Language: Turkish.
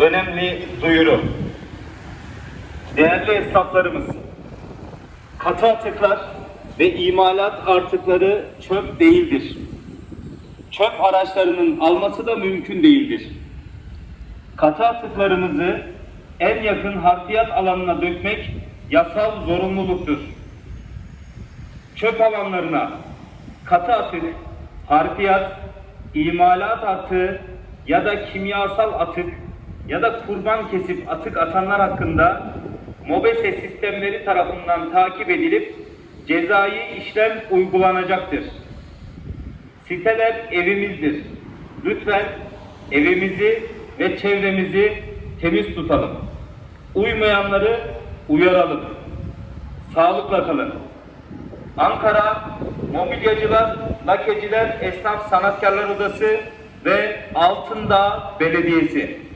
önemli duyuru. Değerli esnaflarımız, katı atıklar ve imalat artıkları çöp değildir. Çöp araçlarının alması da mümkün değildir. Katı atıklarımızı en yakın harfiyat alanına dökmek yasal zorunluluktur. Çöp alanlarına katı atık, harfiyat, imalat atığı ya da kimyasal atık ya da kurban kesip atık atanlar hakkında MOBESE sistemleri tarafından takip edilip cezai işlem uygulanacaktır. Siteler evimizdir. Lütfen evimizi ve çevremizi temiz tutalım. Uymayanları uyaralım. Sağlıkla kalın. Ankara Mobilyacılar, Lakeciler Esnaf Sanatkarlar Odası ve Altındağ Belediyesi.